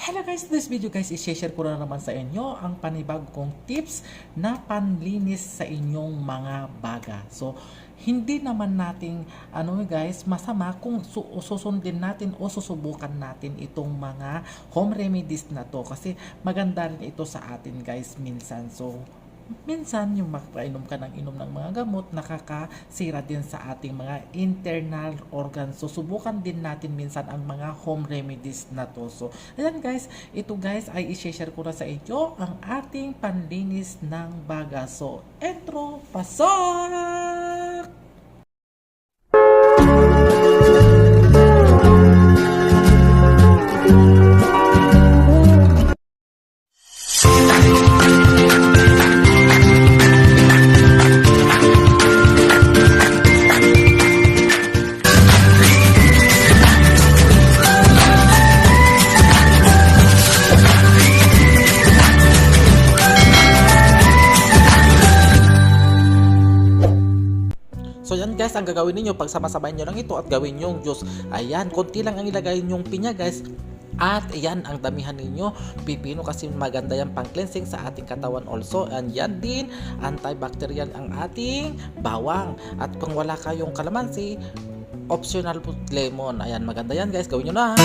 Hello guys, this video guys, i-share ko na naman sa inyo ang panibag kong tips na panlinis sa inyong mga baga. So, hindi naman nating ano guys, masama kung su- susundin natin o susubukan natin itong mga home remedies na to kasi maganda rin ito sa atin guys minsan. So, minsan yung makainom ka ng inom ng mga gamot nakakasira din sa ating mga internal organs. So subukan din natin minsan ang mga home remedies na to. So ayan guys. Ito guys ay i-share ko na sa inyo ang ating panlinis ng baga. So entro pasok So yan guys, ang gagawin ninyo pag sama-samayin nyo lang ito at gawin yung juice. Ayan, konti lang ang ilagay yung pinya guys. At yan ang damihan ninyo. Pipino kasi maganda yan pang cleansing sa ating katawan also. And yan din, antibacterial ang ating bawang. At kung wala kayong kalamansi, optional po lemon. Ayan, maganda yan guys. Gawin nyo na.